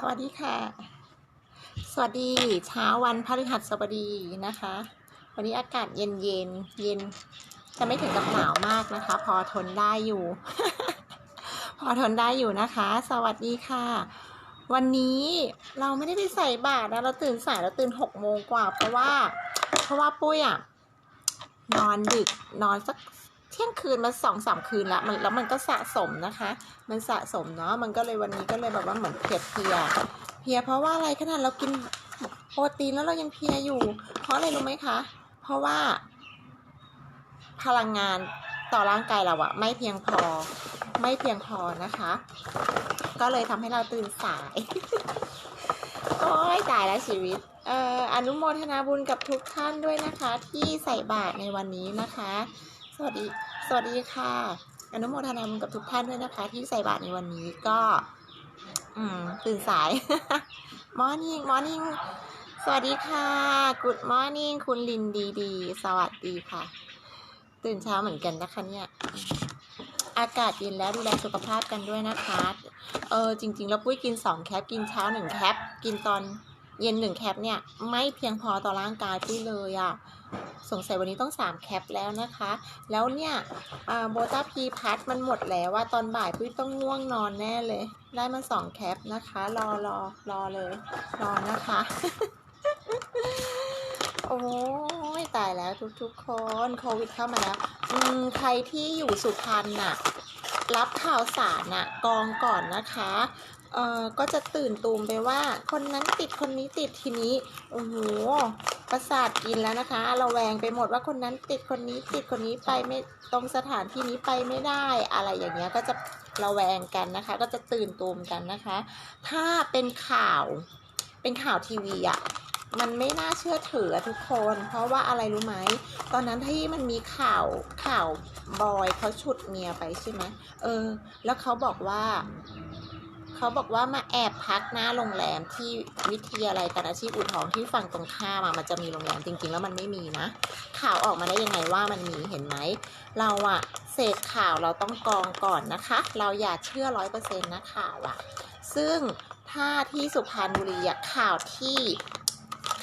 สวัสดีค่ะ สวัสดีเช้าวันพฤหัสบดีนะคะ วันนี้อากาศเย็นเย็นเย็นจะไม่ถึงกับหนาวมากนะคะ พอทนได้อยู่ พอทนได้อยู่นะคะ สวัสดีค่ะ วันนี้เราไม่ได้ไปใส่บาตรนะเราตื่นสายเราตื่นหกโมงกว่า เพราะว่า เพราะว่าปุ้ยอะนอนดึกนอนสัก ที่ยงคืนมาสองสามคืนละมันแล้วมันก็สะสมนะคะ มันสะสมเนาะมันก็เลยวันนี้ก็เลยแบบว่าเหมือนเพียเพียเพียเพราะว่าอะไรขนาดเรากินโปรตีนแล้วเรายังเพียอยู่ เพราะอะไรรู้ไหมคะ เพราะว่า พลังงานต่อร่างกายเราอะไม่เพียงพอไม่เพียงพอนะคะ ก็เลยทำให้เราตื่นสาย โอ้ยตายแล้วชีวิตเอ่ออนุโมทนาบุญกับทุกท่านด้วยนะคะ ที่ใส่บาตรในวันนี้นะคะ สวัสดี สวัสดีค่ะ อนุโมทนาบุญกับทุกท่านด้วยนะคะ ที่ใส่บาตรในวันนี้ก็ อืมตื่นสาย มอร์นิ่ง มอร์นิ่ง สวัสดีค่ะ Good morning คุณลินดีดี สวัสดีค่ะ ตื่นเช้าเหมือนกันนะคะเนี่ย อากาศเย็นแล้วดูแลสุขภาพกันด้วยนะคะ เออจริง ๆ แล้วปุ้ยกินสองแคป กินเช้าหนึ่งแคป กินตอนเย็นหนึ่งแคปเนี่ย ไม่เพียงพอต่อร่างกายปุ้ยเลยอะ่ะ สงสัยวันนี้ต้องสามแคปแล้วนะคะ แล้วเนี่ยโบต้าพีพัทมันหมดแล้วว่าตอนบ่ายปุ้ยต้องง่วงนอนแน่เลย ได้มาสองแคปนะคะ รอรอรอเลย รอนะคะ โอ้ยตายแล้วทุกๆคนโควิดเข้ามาแล้ว อืมใครที่อยู่สุพรรณน่ะรับข่าวสารน่ะกองก่อนนะคะ เอ่อก็จะตื่นตูมไปว่าคนนั้นติดคนนี้ติดทีนี้โอ้โหประสาทกินแล้วนะคะเราแวงไปหมดว่าคนนั้นติดคนนี้ติดคนนี้ไปไม่ตรงสถานที่นี้ไปไม่ได้ อะไรอย่างเงี้ยก็จะระแวงกันนะคะ ก็จะตื่นตูมกันนะคะ ถ้าเป็นข่าวเป็นข่าวทีวีอะมันไม่น่าเชื่อถืออะทุกคน เพราะว่าอะไรรู้ไหม ตอนนั้นที่มันมีข่าวข่าวบอยเขาฉุดเมียไปใช่ไหมเออ แล้วเขาบอกว่า เขาบอกว่ามาแอบพักหน้าโรงแรมที่วิทยาลัยการอาชีพอุทองที่ฝั่งตรงข้ามอะมันจะมีโรงแรมจริง ๆ แล้วมันไม่มีนะ ข่าวออกมาได้ยังไงว่ามันมีเห็นไหมเราอะเสพข่าวเราต้องกรองก่อนนะคะ เราอย่าเชื่อร้อยเปอร์เซ็นต์นะข่าวอะซึ่งถ้าที่สุพรรณบุรีอะข่าวที่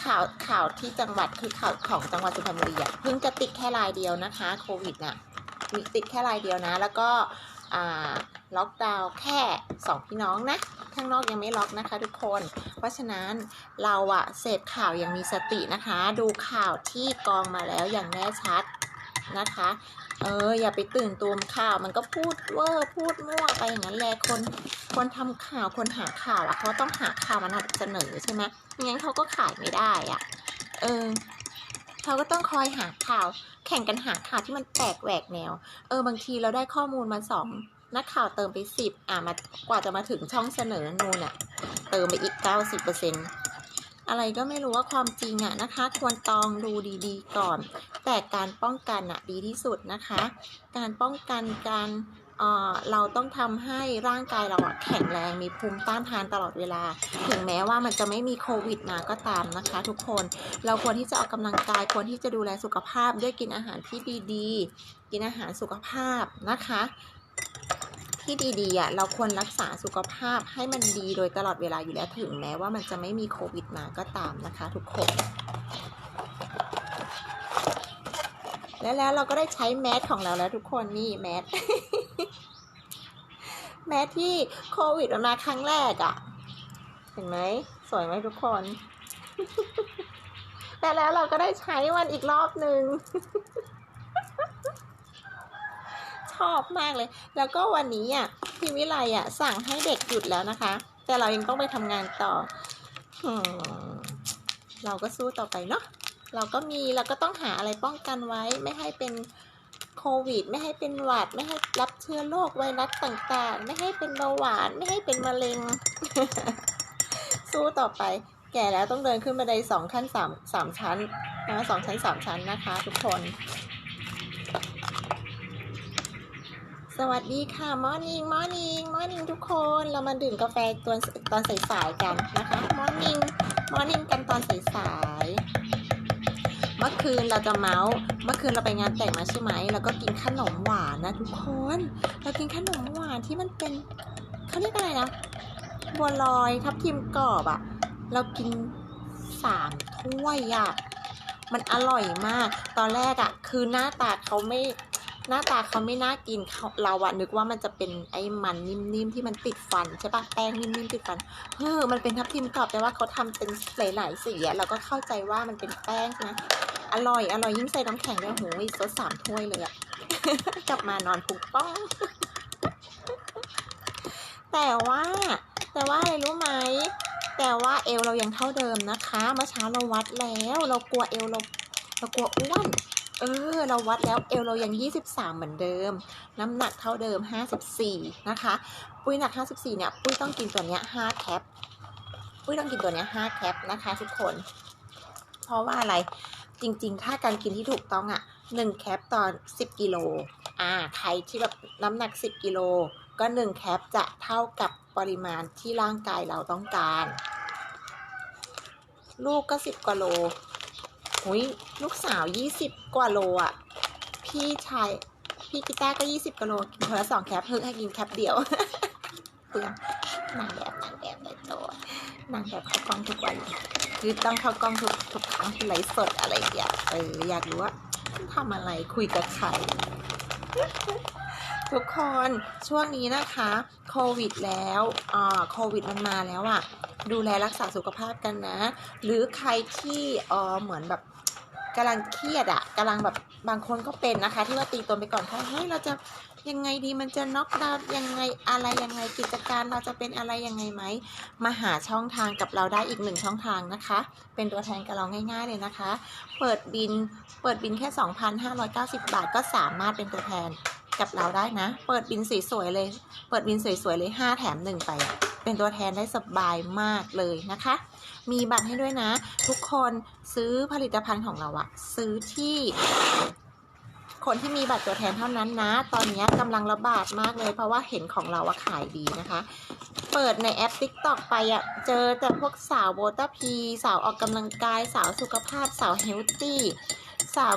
ข่าวข่าวที่จังหวัดคือข่าวของจังหวัดสุพรรณบุรีอะเพิ่งจะติดแค่รายเดียวนะคะโควิดน่ะมีติดแค่รายเดียวนะ แล้วก็ ล็อกดาวน์แค่สองพี่น้องนะข้างนอกยังไม่ล็อกนะคะทุกคน เพราะฉะนั้นเราอะเสพข่าวอย่างมีสตินะคะ ดูข่าวที่กองมาแล้วอย่างแน่ชัดนะคะ เอออย่าไปตื่นตูมข่าวมันก็พูดเวอร์พูดมั่วไปอย่างนั้นแหละคนคนทำข่าวคนหาข่าวอะเขาต้องหาข่าวมานำเสนอใช่ไหมงั้นเขาก็ขายไม่ได้อะเออ เขาก็ต้องคอยหาข่าว แข่งกันหาข่าวที่มันแปลกแหวกแนว เออบางทีเราได้ข้อมูลมาสองนักข่าวเติมไปสิบอะมากว่าจะมาถึงช่องเสนอนูนอะ เติมไปอีกเก้าสิบเปอร์เซ็นอะไรก็ไม่รู้ว่าความจริงอะนะคะ ควรตองดูดีๆก่อน แต่การป้องกันอะดีที่สุดนะคะ การป้องกันการ เราต้องทำให้ร่างกายเราแข็งแรงมีภูมิต้านทานตลอดเวลา ถึงแม้ว่ามันจะไม่มีโควิดมาก็ตามนะคะ ทุกคนเราควรที่จะออกกำลังกายควรที่จะดูแลสุขภาพด้วยกินอาหารที่ดีๆ กินอาหารสุขภาพนะคะที่ดีๆอะเราควรรักษาสุขภาพให้มันดีโดยตลอดเวลาอยู่แล้วถึงแม้ว่ามันจะไม่มีโควิดมาก็ตามนะคะทุกคน และแล้วเราก็ได้ใช้แมสของเราแล้วทุกคนนี่แมส แมสที่โควิดมันมาครั้งแรกอะ่ะ เห็นไหม สวยไหมทุกคน แต่แล้วเราก็ได้ใช้มันอีกรอบหนึ่งชอบมากเลย แล้วก็วันนี้อะพี่วิไลอะ สั่งให้เด็กหยุดแล้วนะคะ แต่เรายังต้องไปทำงานต่อ เราก็สู้ต่อไปเนาะ เราก็มีเราก็ต้องหาอะไรป้องกันไว้ ไม่ให้เป็นโควิด ไม่ให้เป็นหวัด ไม่ให้ รับเชื้อโรคไวรัสต่างๆ ไม่ให้เป็นเบาหวานไม่ให้เป็นมะเร็ง สู้ต่อไป แก่แล้วต้องเดินขึ้นบันไดสองขั้นสามสามชั้นนะสองชั้นสามชั้นนะคะ ทุกคน สวัสดีค่ะมอร์นิ่งมอร์นิ่งมอร์นิ่งทุกคนเรามาดื่มกาแฟตอนตอนสายๆกันนะคะมอร์นิ่งมอร์นิ่งกันตอนสายๆเมื่อคืนเราจะเมาส์ เมื่อคืนเราไปงานแต่งมาใช่ไหม แล้วก็กินขนมหวานนะทุกคน เรากินขนมหวานที่มันเป็นเขาเรียกอะไรนะ บัวลอยทับทิมกรอบอะเรากินสามถ้วยอะมันอร่อยมาก ตอนแรกอะคือหน้าตาเขาไม่ หน้าตาเขาไม่น่ากินเขาเราอะนึกว่ามันจะเป็นไอ้มันนิ่มๆที่มันติดฟันใช่ปะแป้งนิ่มๆติดฟัน เฮ้อ มันเป็นทับทิมกรอบแต่ว่าเขาทำเป็นหลายๆสีอะเราก็เข้าใจว่ามันเป็นแป้งนะ อร่อย อร่อยยิ่งใส่น้ำแข็งด้วยโหยซดสามถ้วยเลยอะกลับมานอนพุกป้อง แต่ว่า แต่ว่าอะไรรู้ไหม แต่ว่าเอวเรายังเท่าเดิมนะคะเมื่อเช้าเราวัดแล้ว เรากลัวเอวเราเรากลัวอ้วน เออ เราวัดแล้วเอวเรายัง 23 เหมือนเดิม น้ำหนักเท่าเดิม 54 นะคะ ปุ้ยหนัก 54 เนี่ย ปุ้ยต้องกินตัวเนี้ย5แคป ปุ้ยต้องกินตัวเนี้ย5แคปนะคะทุกคน เพราะว่าอะไร จริง ๆ ถ้าการกินที่ถูกต้องอะ่ะ1แคปต่อ10 กิโลอ่าใครที่แบบน้ำหนัก 10 กิโลก็ 1 แคปจะเท่ากับปริมาณที่ร่างกายเราต้องการ ลูกก็ 10กว่าโลหุยลูกสาว 20 กว่าโลอะพี่ชายพี่กีตาร์ก็ 20กว่าโลกินคนละสองแคปเพิ่งให้กินแคปเดียวเปลืองนางแบบนางแบบในตัวนางแบบเขากล้องทุกวัน คือต้องเข้ากล้องทุกทุกครั้งที่ไลฟ์สดอะไรอย่างเงี้ยเอออยากรู้ว่าทำอะไรคุยกับใครทุกคนช่วงนี้นะคะโควิดแล้วอ่าโควิดมันมาแล้วอะ่ะ ดูแลรักษาสุขภาพกันนะ หรือใครที่เออเหมือนแบบกำลังเครียดอะ่ะกำลังแบบบางคนก็เป็นนะคะ ที่ว่าตีตนไปก่อนค่ะเฮ้ยเราจะ ยังไงดีมันจะน็อกดาวน์ยังไงอะไรยังไงกิจการเราจะเป็นอะไรยังไงไหมมาหาช่องทางกับเราได้อีกหนึ่งช่องทางนะคะ เป็นตัวแทนกับเราง่าย ๆเลยนะคะ เปิดบินเปิดบินแค่ 2,590 บาทก็สามารถเป็นตัวแทนกับเราได้นะ เปิดบินสวยๆเลย เปิดบินสวยๆเลย 5 แถม 1 ไป เป็นตัวแทนได้สบายมากเลยนะคะ มีบัตรให้ด้วยนะ ทุกคนซื้อผลิตภัณฑ์ของเราอะซื้อที่ คนที่มีบัตรตัวแทนเท่านั้นนะ ตอนนี้กำลังระบาดมากเลย เพราะว่าเห็นของเราอะขายดีนะคะ เปิดในแอป TikTok ไปอะเจอแต่พวกสาวโบตาพี สาวออกกำลังกาย สาวสุขภาพ สาวเฮลตี้ สาว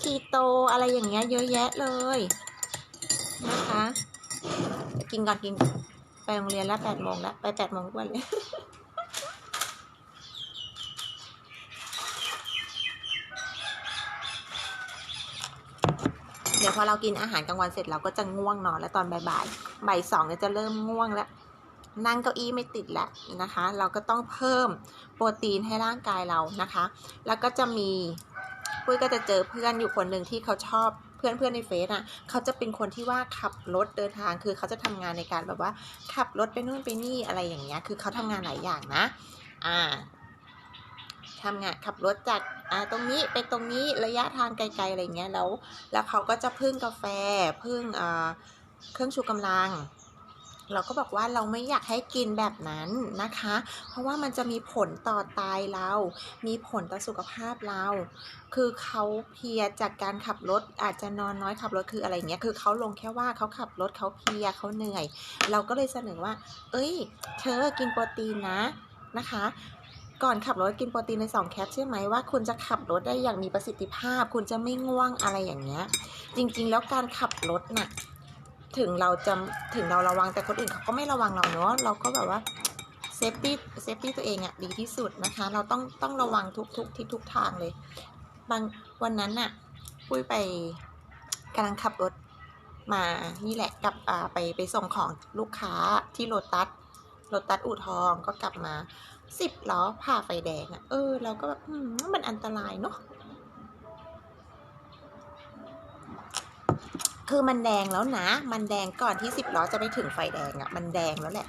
คีโตอะไรอย่างเงี้ยเยอะแยะเลยนะคะ กินก่อนกินก่อนไปโรงเรียนแล้วแปดโมงแล้วไปแปดโมงทุกวันเลย เดี๋ยวพ อเรากินอาหารกลางวันเสร็จเราก็จะง่วงนอนแล้วตอนบ่ายๆบ่ายสองเนี่ยจะเริ่มง่วงแล้วนั่งเก้าอี้ไม่ติดแล้วนะคะ เราก็ต้องเพิ่มโปรตีนให้ร่างกายเรานะคะ แล้วก็จะมีปุ้ยก็จะเจอเพื่อนอยู่คนหนึ่งที่เขาชอบเพื่อนเพื่อนในเฟซอะเขาจะเป็นคนที่ว่าขับรถเดินทางคือเขาจะทำงานในการแบบว่า ขับรถไปนู่นไปนี่อะไรอย่างเงี้ย คือเขาทำงานหลายอย่างนะ อ่า ทำงานขับรถจากตรงนี้ไปตรงนี้ระยะทางไกลๆอะไรเงี้ยแล้วแล้วเขาก็จะพึ่งกาแฟพึ่งเครื่องชูกำลัง เราก็บอกว่าเราไม่อยากให้กินแบบนั้นนะคะ เพราะว่ามันจะมีผลต่อไตเรา มีผลต่อสุขภาพเรา คือเขาเพียจากการขับรถอาจจะนอนน้อยขับรถคืออะไรเงี้ยคือเขาลงแค่ว่าเขาขับรถเขาเพียเขาเหนื่อย เราก็เลยเสนอว่า เอ้ย เธอกินโปรตีนนะนะคะ ก่อนขับรถกินโปรตีนใน2แคปใช่ไหมว่าคุณจะขับรถได้อย่างมีประสิทธิภาพ คุณจะไม่ง่วงอะไรอย่างเงี้ย จริงๆ แล้วการขับรถน่ะถึงเราจะถึงเราระวังแต่คนอื่นเขาก็ไม่ระวังเราเนาะเราก็แบบว่าเซฟตี้เซฟตี้ตัวเองอะดีที่สุดนะคะ เราต้องต้องระวังทุกทุกที่ทุกทางเลย บางวันนั้นน่ะปุ้ยไปกำลังขับรถมานี่แหละกลับไปไปส่งของลูกค้าที่โลตัสโลตัสอู่ทองก็กลับมา สิบล้อผ่าไฟแดงอะเออ เราก็แบบอืมมันอันตรายเนาะคือมันแดงแล้วนะ มันแดงก่อนที่สิบล้อจะไปถึงไฟแดงอะมันแดงแล้วแหละ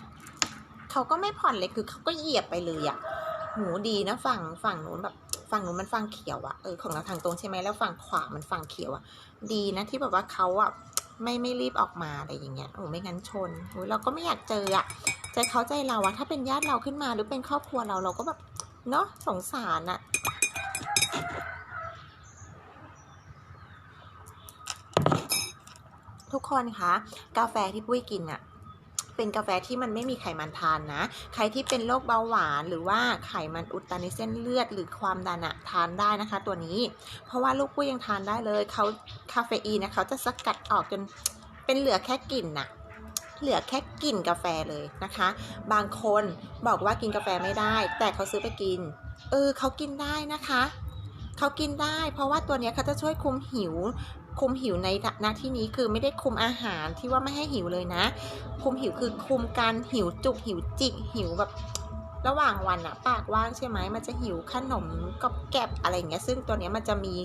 เขาก็ไม่ผ่อนเลยคือเขาก็เหยียบไปเลยอะ่ะหูดีนะฝั่งฝั่งนู้นแบบฝั่งนู้นมันฝั่งเขียวอะเออของเราทางตรงใช่ไหมแล้วฝั่งขวามันฝั่งเขียวอะดีนะที่แบบว่าเขาอะไม่ไม่รีบออกมาอะไรอย่างเงี้ยโอ้ไม่งั้นชนโอ้ยเราก็ไม่อยากเจออะ ใจเขาใจเราอะถ้าเป็นญาติเราขึ้นมาหรือเป็นครอบครัวเราเราก็แบบเนาะสงสารอะทุกคนคะกาแฟที่ปุ้ยกินอะเป็นกาแฟที่มันไม่มีไขมันทานนะ ใครที่เป็นโรคเบาหวานหรือว่าไขมันอุดตันในเส้นเลือดหรือความดันอะทานได้นะคะ ตัวนี้ เพราะว่าลูกปุ้ยยังทานได้เลยเขาคาเฟอีนนะเขาจะสกัดออกจนเป็นเหลือแค่กลิ่นนะ เหลือแค่กลิ่นกาแฟเลยนะคะ บางคนบอกว่ากินกาแฟไม่ได้ แต่เขาซื้อไปกิน เออเขากินได้นะคะเขากินได้ เพราะว่าตัวนี้เขาจะช่วยคุมหิว คุมหิวในณที่นี้คือไม่ได้คุมอาหารที่ว่าไม่ให้หิวเลยนะ คุมหิวคือคุมการหิวจุกหิวจิกหิวแบบระหว่างวันอะปากว่างใช่ไหมมันจะหิวขนมกับแกบอะไรอย่างเงี้ยซึ่งตัวเนี้ยมันจะมี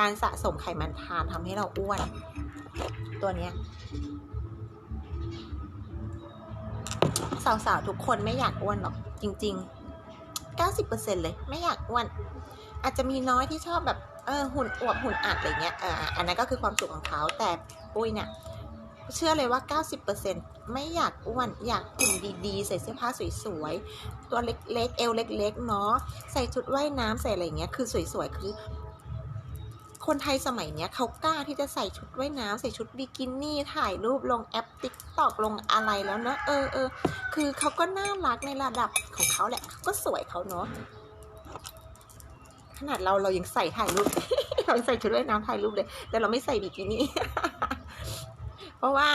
การสะสมไขมันทานทำให้เราอ้วน ตัวเนี้ย สาวๆทุกคนไม่อยากอ้วนหรอก จริง ๆ 90%เลยไม่อยากอ้วน อาจจะมีน้อยที่ชอบแบบเออหุ่นอวบหุ่นอัดอะไรเงี้ยเอออันนั้นก็คือความสุขของเขาแต่ปุ้ยเนี่ยเชื่อเลยว่า 90%ไม่อยากอ้วน อยากหุ่นดีๆ ใส่เสื้อผ้าสวยๆ ตัวเล็กๆ เอวเล็กๆ เนาะ ใส่ชุดว่ายน้ำใส่อะไรเงี้ย คือสวยๆ คือ คนไทยสมัยเนี้ยเขากล้าที่จะใส่ชุดว่ายน้ำใส่ชุดบิกินี่ถ่ายรูปลงแอปติ๊กตอกลงอะไรแล้วนะเออเออคือเขาก็น่ารักในระดับของเขาแหละเขาก็สวยเขาเนาะขนาดเราเรายังใส่ถ่ายรูป เรายังใส่ชุดว่ายน้ำถ่ายรูปเลย แต่เราไม่ใส่บิกินี่ เพราะว่า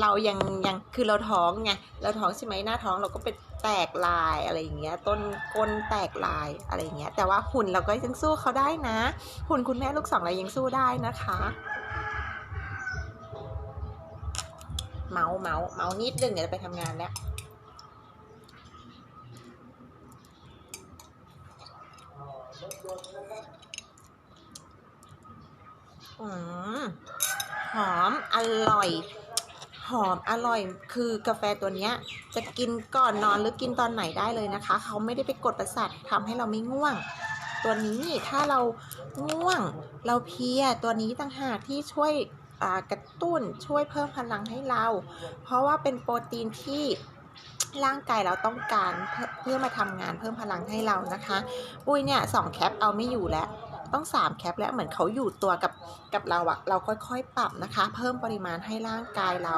เรายังยังคือเราท้องไงเราท้องใช่ไหมหน้าท้องเราก็เป็น แตกลายอะไรอย่างเงี้ยต้นก้นแตกลายอะไรอย่างเงี้ยแต่ว่าหุ่นเราก็ยังสู้เขาได้นะ หุ่นคุณแม่ลูกสองเรายังสู้ได้นะคะ เมาส์เมาส์เมาส์นิดนึงเดี๋ยวไปทำงานแล้วอืมหอม อร่อย หอมอร่อย คือกาแฟตัวเนี้ยจะกินก่อนนอนหรือกินตอนไหนได้เลยนะคะ เขาไม่ได้ไปกดประสาททำให้เราไม่ง่วง ตัวนี้ถ้าเราง่วง เราเพลียตัวนี้ต่างหากที่ช่วยกระตุ้นช่วยเพิ่มพลังให้เรา เพราะว่าเป็นโปรตีนที่ร่างกายเราต้องการเพื่อเพื่อมาทำงานเพิ่มพลังให้เรานะคะ ปุ้ยเนี่ยสองแคปเอาไม่อยู่แล้ว ต้องสามแคปแล้วเหมือนเขาอยู่ตัวกับกับเราอะเราค่อยๆปรับนะคะ เพิ่มปริมาณให้ร่างกายเรา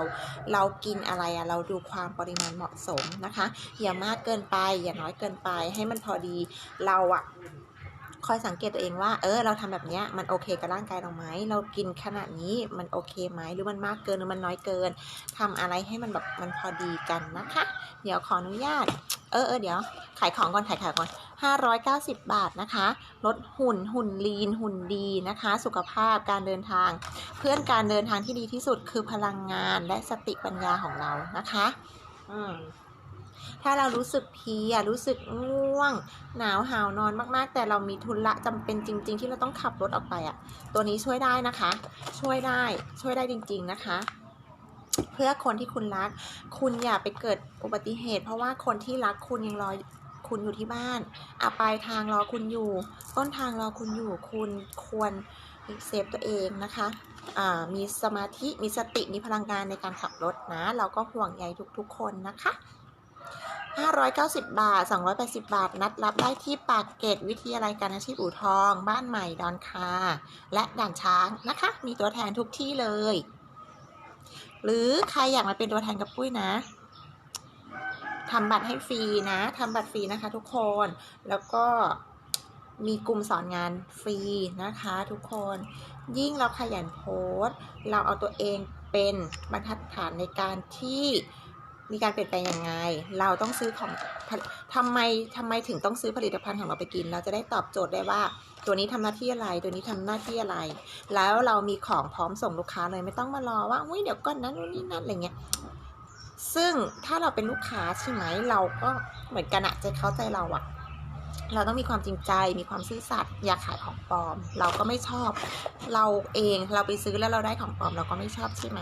เรากินอะไรอะเราดูความปริมาณเหมาะสมนะคะ อย่ามากเกินไป อย่าน้อยเกินไปให้มันพอดีเราอะคอยสังเกตตัวเองว่า เออ เราทำแบบเนี้ยมันโอเคกับร่างกายเราไหม เรากินขนาดนี้มันโอเคไหม หรือมันมากเกิน หรือมันน้อยเกินทำอะไรให้มันแบบมันพอดีกันนะคะ เดี๋ยวขออนุญาต เออเออเดี๋ยว ขายของก่อนขายของก่อน590 บาทนะคะ ลดหุ่นหุ่นลีนหุ่นดีนะคะ สุขภาพการเดินทาง เพื่อนการเดินทางที่ดีที่สุดคือพลังงานและสติปัญญาของเรานะคะ อืมถ้าเรารู้สึกเพียรู้สึกง่วง หนาวหาวนอนมากๆ แต่เรามีธุระจำเป็นจริง ๆ ที่เราต้องขับรถออกไปอะ่ะ ตัวนี้ช่วยได้นะคะ ช่วยได้ช่วยได้จริง ๆ นะคะ เพื่อคนที่คุณรัก คุณอย่าไปเกิดอุบัติเหตุ เพราะว่าคนที่รักคุณยังรอคุณอยู่ที่บ้านอะปลายทางรอคุณอยู่ ต้นทางรอคุณอยู่ คุณควรเซฟตัวเองนะคะอ่ามีสมาธิ มีสติ มีพลังงานในการขับรถนะ เราก็ห่วงใยทุกๆคนนะคะ 590 บาท 280 บาท นัดรับได้ที่ปากเกร็ดวิทยาลัยการอาชีพอู่ทอง บ้านใหม่ดอนคา และด่านช้างนะคะ มีตัวแทนทุกที่เลย หรือใครอยากมาเป็นตัวแทนกับปุ้ยนะทำบัตรให้ฟรีนะทำบัตรฟรีนะคะ ทุกคน แล้วก็มีกลุ่มสอนงานฟรีนะคะ ทุกคน ยิ่งเราขยันโพสต์เราเอาตัวเองเป็นบรรทัดฐานในการที่ มีการเปลี่ยนแปลงยังไง เราต้องซื้อของทำไมทำไมถึงต้องซื้อผลิตภัณฑ์ของเราไปกิน เราจะได้ตอบโจทย์ได้ว่า ตัวนี้ทำหน้าที่อะไร ตัวนี้ทำหน้าที่อะไร แล้วเรามีของพร้อมส่งลูกค้าเลยไม่ต้องมารอว่าอุ้ยเดี๋ยวก่อนนะนู่นนี่นั่นอะไรเงี้ย ซึ่งถ้าเราเป็นลูกค้าใช่ไหมเราก็เหมือนกันอะใจเขาใจเราอะเราต้องมีความจริงใจ มีความซื่อสัตย์ อย่าขายของปลอม เราก็ไม่ชอบ เราเอง เราไปซื้อแล้วเราได้ของปลอม เราก็ไม่ชอบใช่ไหม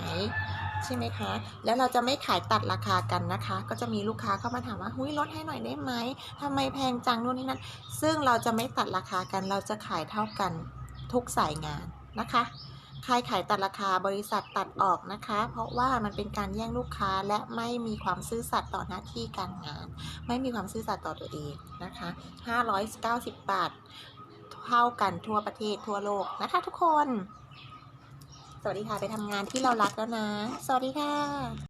ใช่ไหมคะ แล้วเราจะไม่ขายตัดราคากันนะคะ ก็จะมีลูกค้าเข้ามาถามว่าหุ้ยลดให้หน่อยได้ไหมทำไมแพงจังนู่นนี่นั่นซึ่งเราจะไม่ตัดราคากันเราจะขายเท่ากันทุกสายงานนะคะใครขายตัดราคาบริษัทตัดออกนะคะ เพราะว่ามันเป็นการแย่งลูกค้าและไม่มีความซื่อสัตย์ต่อหน้าที่การงาน ไม่มีความซื่อสัตย์ต่อตัวเองนะคะ 590 บาท เท่ากันทั่วประเทศทั่วโลกนะคะทุกคน สวัสดีค่ะไปทำงานที่เรารักแล้วนะ สวัสดีค่ะ